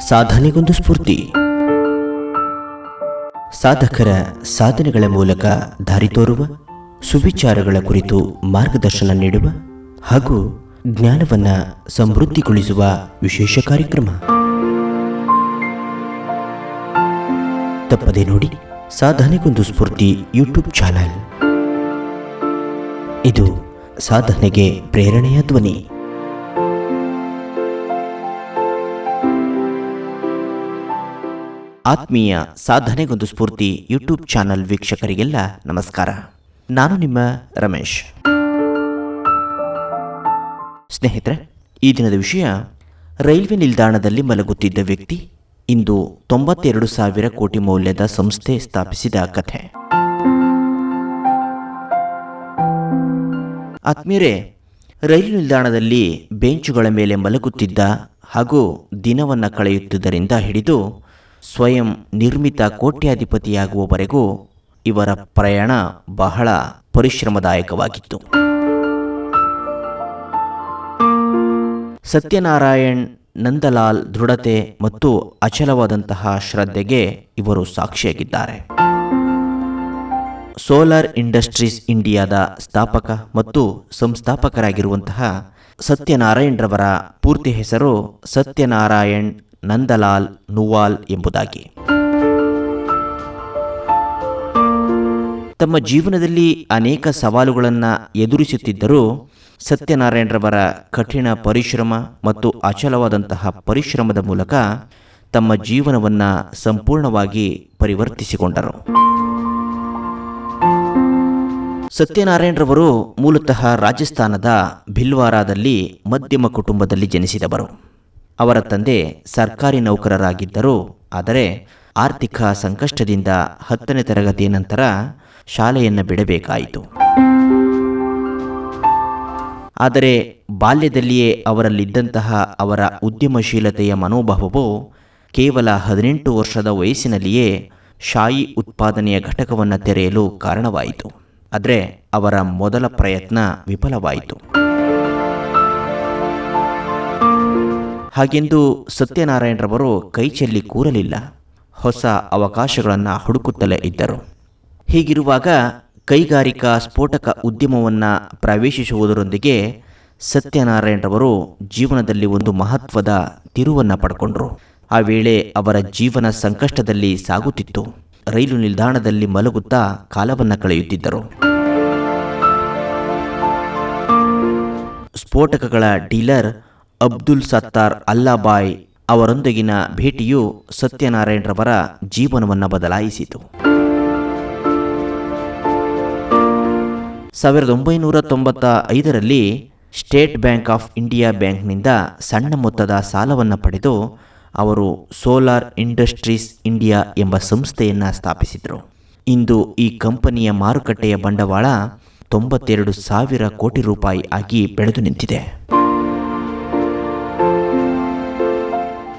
ಸಾಧನೆಗೊಂದು ಸ್ಫೂರ್ತಿ. ಸಾಧಕರ ಸಾಧನೆಗಳ ಮೂಲಕ ದಾರಿ ತೋರುವ, ಸುವಿಚಾರಗಳ ಕುರಿತು ಮಾರ್ಗದರ್ಶನ ನೀಡುವ ಹಾಗೂ ಜ್ಞಾನವನ್ನ ಸಮೃದ್ಧಿಗೊಳಿಸುವ ವಿಶೇಷ ಕಾರ್ಯಕ್ರಮ. ತಪ್ಪದೆ ನೋಡಿ, ಸಾಧನೆಗೊಂದು ಸ್ಫೂರ್ತಿ ಯೂಟ್ಯೂಬ್ ಚಾನಲ್. ಇದು ಸಾಧನೆಗೆ ಪ್ರೇರಣೆಯ ಧ್ವನಿ. ಆತ್ಮೀಯ ಸಾಧನೆಗೊಂದು ಸ್ಫೂರ್ತಿ ಯೂಟ್ಯೂಬ್ ಚಾನಲ್ ವೀಕ್ಷಕರಿಗೆಲ್ಲ ನಮಸ್ಕಾರ. ನಾನು ನಿಮ್ಮ ರಮೇಶ್. ಸ್ನೇಹಿತರೆ, ಈ ದಿನದ ವಿಷಯ, ರೈಲ್ವೆ ನಿಲ್ದಾಣದಲ್ಲಿ ಮಲಗುತ್ತಿದ್ದ ವ್ಯಕ್ತಿ ಇಂದು ತೊಂಬತ್ತೆರಡು ಸಾವಿರ ಕೋಟಿ ಮೌಲ್ಯದ ಸಂಸ್ಥೆ ಸ್ಥಾಪಿಸಿದ ಕಥೆ. ಆತ್ಮೀಯರೇ, ರೈಲು ನಿಲ್ದಾಣದಲ್ಲಿ ಬೆಂಚುಗಳ ಮೇಲೆ ಮಲಗುತ್ತಿದ್ದ ಹಾಗೂ ದಿನವನ್ನು ಕಳೆಯುತ್ತಿದ್ದರಿಂದ ಹಿಡಿದು ಸ್ವಯಂ ನಿರ್ಮಿತ ಕೋಟ್ಯಾಧಿಪತಿಯಾಗುವವರೆಗೂ ಇವರ ಪ್ರಯಾಣ ಬಹಳ ಪರಿಶ್ರಮದಾಯಕವಾಗಿತ್ತು. ಸತ್ಯನಾರಾಯಣ್, ನಂದಲಾಲ್ ದೃಢತೆ ಮತ್ತು ಅಚಲವಾದಂತಹ ಶ್ರದ್ಧೆಗೆ ಇವರು ಸಾಕ್ಷಿಯಾಗಿದ್ದಾರೆ. ಸೋಲಾರ್ ಇಂಡಸ್ಟ್ರೀಸ್ ಇಂಡಿಯಾದ ಸ್ಥಾಪಕ ಮತ್ತು ಸಂಸ್ಥಾಪಕರಾಗಿರುವಂತಹ ಸತ್ಯನಾರಾಯಣ್ ರವರ ಪೂರ್ತಿ ಹೆಸರು ಸತ್ಯನಾರಾಯಣ್ ನಂದಲಾಲ್ ನುವಾಲ್ ಎಂಬುದಾಗಿ. ತಮ್ಮ ಜೀವನದಲ್ಲಿ ಅನೇಕ ಸವಾಲುಗಳನ್ನು ಎದುರಿಸುತ್ತಿದ್ದರೂ ಸತ್ಯನಾರಾಯಣರವರ ಕಠಿಣ ಪರಿಶ್ರಮ ಮತ್ತು ಅಚಲವಾದಂತಹ ಪರಿಶ್ರಮದ ಮೂಲಕ ತಮ್ಮ ಜೀವನವನ್ನು ಸಂಪೂರ್ಣವಾಗಿ ಪರಿವರ್ತಿಸಿಕೊಂಡರು. ಸತ್ಯನಾರಾಯಣರವರು ಮೂಲತಃ ರಾಜಸ್ಥಾನದ ಭಿಲ್ವಾರಾದಲ್ಲಿ ಮಧ್ಯಮ ಕುಟುಂಬದಲ್ಲಿ ಜನಿಸಿದವರು. ಅವರ ತಂದೆ ಸರ್ಕಾರಿ ನೌಕರರಾಗಿದ್ದರು. ಆದರೆ ಆರ್ಥಿಕ ಸಂಕಷ್ಟದಿಂದ ಹತ್ತನೇ ತರಗತಿಯ ನಂತರ ಶಾಲೆಯನ್ನು ಬಿಡಬೇಕಾಯಿತು. ಆದರೆ ಬಾಲ್ಯದಲ್ಲಿಯೇ ಅವರಲ್ಲಿದ್ದಂತಹ ಅವರ ಉದ್ಯಮಶೀಲತೆಯ ಮನೋಭಾವವು ಕೇವಲ ಹದಿನೆಂಟು ವರ್ಷದ ವಯಸ್ಸಿನಲ್ಲಿಯೇ ಶಾಯಿ ಉತ್ಪಾದನೆಯ ಘಟಕವನ್ನು ತೆರೆಯಲು ಕಾರಣವಾಯಿತು. ಆದರೆ ಅವರ ಮೊದಲ ಪ್ರಯತ್ನ ವಿಫಲವಾಯಿತು. ಹಾಗೆಂದು ಸತ್ಯನಾರಾಯಣರವರು ಕೈಚೆಲ್ಲಿ ಕೂರಲಿಲ್ಲ. ಹೊಸ ಅವಕಾಶಗಳನ್ನು ಹುಡುಕುತ್ತಲೇ ಇದ್ದರು. ಹೀಗಿರುವಾಗ ಕೈಗಾರಿಕಾ ಸ್ಫೋಟಕ ಉದ್ಯಮವನ್ನು ಪ್ರವೇಶಿಸುವುದರೊಂದಿಗೆ ಸತ್ಯನಾರಾಯಣರವರು ಜೀವನದಲ್ಲಿ ಒಂದು ಮಹತ್ವದ ತಿರುವನ್ನು ಪಡ್ಕೊಂಡ್ರು. ಆ ವೇಳೆ ಅವರ ಜೀವನ ಸಂಕಷ್ಟದಲ್ಲಿ ಸಾಗುತ್ತಿತ್ತು. ರೈಲು ನಿಲ್ದಾಣದಲ್ಲಿ ಮಲಗುತ್ತಾ ಕಾಲವನ್ನು ಕಳೆಯುತ್ತಿದ್ದರು. ಸ್ಫೋಟಕಗಳ ಡೀಲರ್ ಅಬ್ದುಲ್ ಸತ್ತಾರ್ ಅಲ್ಲಾಬಾಯ್ ಅವರೊಂದಿಗಿನ ಭೇಟಿಯು ಸತ್ಯನಾರಾಯಣರವರ ಜೀವನವನ್ನು ಬದಲಾಯಿಸಿತು. ಸಾವಿರದ ಒಂಬೈನೂರ ತೊಂಬತ್ತ ಐದರಲ್ಲಿ ಸ್ಟೇಟ್ ಬ್ಯಾಂಕ್ ಆಫ್ ಇಂಡಿಯಾ ಬ್ಯಾಂಕ್ನಿಂದ ಸಣ್ಣ ಮೊತ್ತದ ಸಾಲವನ್ನು ಪಡೆದು ಅವರು ಸೋಲಾರ್ ಇಂಡಸ್ಟ್ರೀಸ್ ಇಂಡಿಯಾ ಎಂಬ ಸಂಸ್ಥೆಯನ್ನು ಸ್ಥಾಪಿಸಿದರು. ಇಂದು ಈ ಕಂಪನಿಯ ಮಾರುಕಟ್ಟೆಯ ಬಂಡವಾಳ ತೊಂಬತ್ತೆರಡು ಸಾವಿರ ಕೋಟಿ ರೂಪಾಯಿ ಆಗಿ ಬೆಳೆದು ನಿಂತಿದೆ.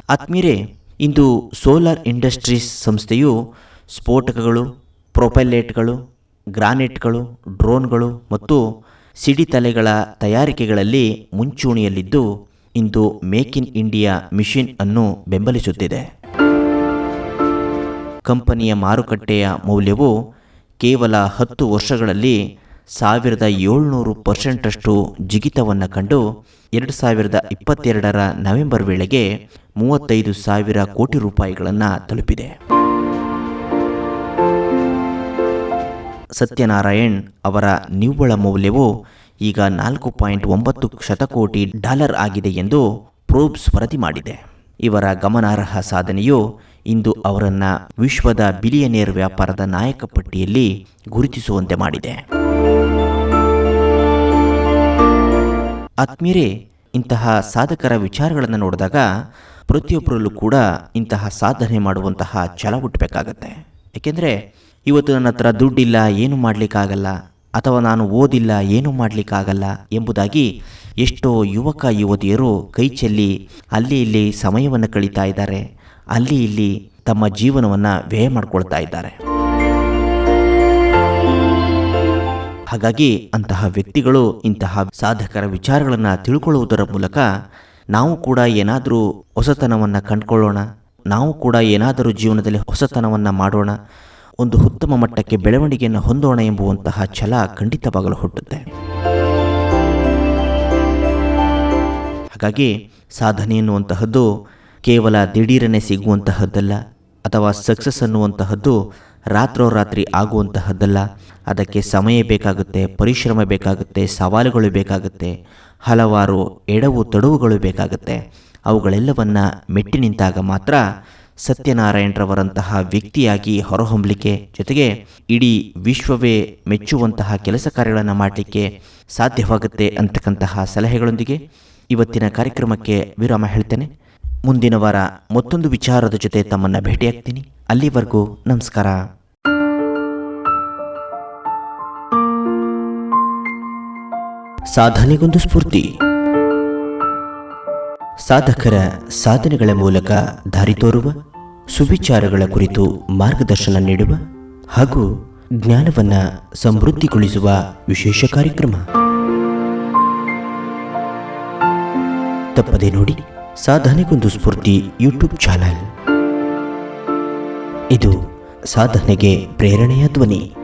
ಆತ್ಮೀಯರೇ ಇಂದು ಸೋಲಾರ್ ಇಂಡಸ್ಟ್ರೀಸ್ ಸಂಸ್ಥೆಯು ಸ್ಫೋಟಕಗಳು, ಪ್ರೊಪೈಲೇಟ್ಗಳು, ಗ್ರಾನೈಟ್ಗಳು, ಡ್ರೋನ್ಗಳು ಮತ್ತು ಸಿಡಿತಲೆಗಳ ತಯಾರಿಕೆಗಳಲ್ಲಿ ಮುಂಚೂಣಿಯಲ್ಲಿದ್ದು ಇಂದು ಮೇಕ್ ಇನ್ ಇಂಡಿಯಾ ಮಿಷಿನ್ ಅನ್ನು ಬೆಂಬಲಿಸುತ್ತಿದೆ. ಕಂಪನಿಯ ಮಾರುಕಟ್ಟೆಯ ಮೌಲ್ಯವು ಕೇವಲ ಹತ್ತು ವರ್ಷಗಳಲ್ಲಿ ಸಾವಿರದ ಏಳ್ನೂರು ಪರ್ಸೆಂಟಷ್ಟು ಜಿಗಿತವನ್ನು ಕಂಡು ಎರಡು ಸಾವಿರದ ಇಪ್ಪತ್ತೆರಡರ ನವೆಂಬರ್ ವೇಳೆಗೆ ಮೂವತ್ತೈದು ಸಾವಿರ ಕೋಟಿ ರೂಪಾಯಿಗಳನ್ನು ತಲುಪಿದೆ. ಸತ್ಯನಾರಾಯಣ್ ಅವರ ನಿವ್ವಳ ಮೌಲ್ಯವು ಈಗ ನಾಲ್ಕು ಪಾಯಿಂಟ್ ಒಂಬತ್ತು ಶತಕೋಟಿ ಡಾಲರ್ ಆಗಿದೆ ಎಂದು ಪ್ರೋಬ್ಸ್ ವರದಿ ಮಾಡಿದೆ. ಇವರ ಗಮನಾರ್ಹ ಸಾಧನೆಯು ಇಂದು ಅವರನ್ನು ವಿಶ್ವದ ಬಿಲಿಯನೇರ್ ವ್ಯಾಪಾರದ ನಾಯಕ ಪಟ್ಟಿಯಲ್ಲಿ ಗುರುತಿಸುವಂತೆ ಮಾಡಿದೆ. ಆತ್ಮೀಯರೇ, ಇಂತಹ ಸಾಧಕರ ವಿಚಾರಗಳನ್ನು ನೋಡಿದಾಗ ಪ್ರತಿಯೊಬ್ಬರಲ್ಲೂ ಕೂಡ ಇಂತಹ ಸಾಧನೆ ಮಾಡುವಂತಹ ಛಲ ಹುಟ್ಟಬೇಕಾಗತ್ತೆ. ಏಕೆಂದರೆ ಇವತ್ತು ನನ್ನ ಹತ್ರ ದುಡ್ಡಿಲ್ಲ, ಏನು ಮಾಡಲಿಕ್ಕಾಗಲ್ಲ, ಅಥವಾ ನಾನು ಓದಿಲ್ಲ, ಏನು ಮಾಡಲಿಕ್ಕಾಗಲ್ಲ ಎಂಬುದಾಗಿ ಎಷ್ಟೋ ಯುವಕ, ಯುವತಿಯರು ಕೈ ಚೆಲ್ಲಿ ಅಲ್ಲಿ ಇಲ್ಲಿ ಸಮಯವನ್ನು ಕಳೀತಾ ಇದ್ದಾರೆ, ಅಲ್ಲಿ ಇಲ್ಲಿ ತಮ್ಮ ಜೀವನವನ್ನು ವ್ಯಯ ಮಾಡಿಕೊಳ್ತಾ ಇದ್ದಾರೆ. ಹಾಗಾಗಿ ಅಂತಹ ವ್ಯಕ್ತಿಗಳು ಇಂತಹ ಸಾಧಕರ ವಿಚಾರಗಳನ್ನು ತಿಳ್ಕೊಳ್ಳುವುದರ ಮೂಲಕ ನಾವು ಕೂಡ ಏನಾದರೂ ಹೊಸತನವನ್ನು ಕಂಡುಕೊಳ್ಳೋಣ, ನಾವು ಕೂಡ ಏನಾದರೂ ಜೀವನದಲ್ಲಿ ಹೊಸತನವನ್ನು ಮಾಡೋಣ, ಒಂದು ಉತ್ತಮ ಮಟ್ಟಕ್ಕೆ ಬೆಳವಣಿಗೆಯನ್ನು ಹೊಂದೋಣ ಎಂಬುವಂತಹ ಛಲ ಖಂಡಿತವಾಗಲು ಹುಟ್ಟುತ್ತೆ. ಹಾಗಾಗಿ ಸಾಧನೆ ಎನ್ನುವಂತಹದ್ದು ಕೇವಲ ದಿಢೀರನೆ ಸಿಗುವಂತಹದ್ದಲ್ಲ, ಅಥವಾ ಸಕ್ಸಸ್ ಅನ್ನುವಂತಹದ್ದು ರಾತ್ರೋರಾತ್ರಿ ಆಗುವಂತಹದ್ದಲ್ಲ. ಅದಕ್ಕೆ ಸಮಯ ಬೇಕಾಗುತ್ತೆ, ಪರಿಶ್ರಮ ಬೇಕಾಗುತ್ತೆ, ಸವಾಲುಗಳು ಬೇಕಾಗುತ್ತೆ, ಹಲವಾರು ಎಡವು ತಡವುಗಳು ಬೇಕಾಗುತ್ತೆ. ಅವುಗಳೆಲ್ಲವನ್ನು ಮೆಟ್ಟಿ ನಿಂತಾಗ ಮಾತ್ರ ಸತ್ಯನಾರಾಯಣರವರಂತಹ ವ್ಯಕ್ತಿಯಾಗಿ ಹೊರಹೊಮ್ಮಲಿಕ್ಕೆ ಜೊತೆಗೆ ಇಡೀ ವಿಶ್ವವೇ ಮೆಚ್ಚುವಂತಹ ಕೆಲಸ ಕಾರ್ಯಗಳನ್ನು ಮಾಡಲಿಕ್ಕೆ ಸಾಧ್ಯವಾಗುತ್ತೆ ಅಂತಕ್ಕಂತಹ ಸಲಹೆಗಳೊಂದಿಗೆ ಇವತ್ತಿನ ಕಾರ್ಯಕ್ರಮಕ್ಕೆ ವಿರಾಮ ಹೇಳ್ತೇನೆ. ಮುಂದಿನ ವಾರ ಮತ್ತೊಂದು ವಿಚಾರದ ಜೊತೆ ತಮ್ಮನ್ನು ಭೇಟಿಯಾಗ್ತೀನಿ. ಅಲ್ಲಿವರೆಗೂ ನಮಸ್ಕಾರ. ಸಾಧನೆಗೊಂದು ಸ್ಫೂರ್ತಿ. ಸಾಧಕರ ಸಾಧನೆಗಳ ಮೂಲಕ ದಾರಿ ತೋರುವ, ಸುವಿಚಾರಗಳ ಕುರಿತು ಮಾರ್ಗದರ್ಶನ ನೀಡುವ ಹಾಗೂ ಜ್ಞಾನವನ್ನ ಸಮೃದ್ಧಿಗೊಳಿಸುವ ವಿಶೇಷ ಕಾರ್ಯಕ್ರಮ. ತಪ್ಪದೆ ನೋಡಿ, ಸಾಧನೆಗೊಂದು ಸ್ಫೂರ್ತಿ ಯೂಟ್ಯೂಬ್ ಚಾನಲ್. ಇದು ಸಾಧನೆಗೆ ಪ್ರೇರಣೆಯ ಧ್ವನಿ.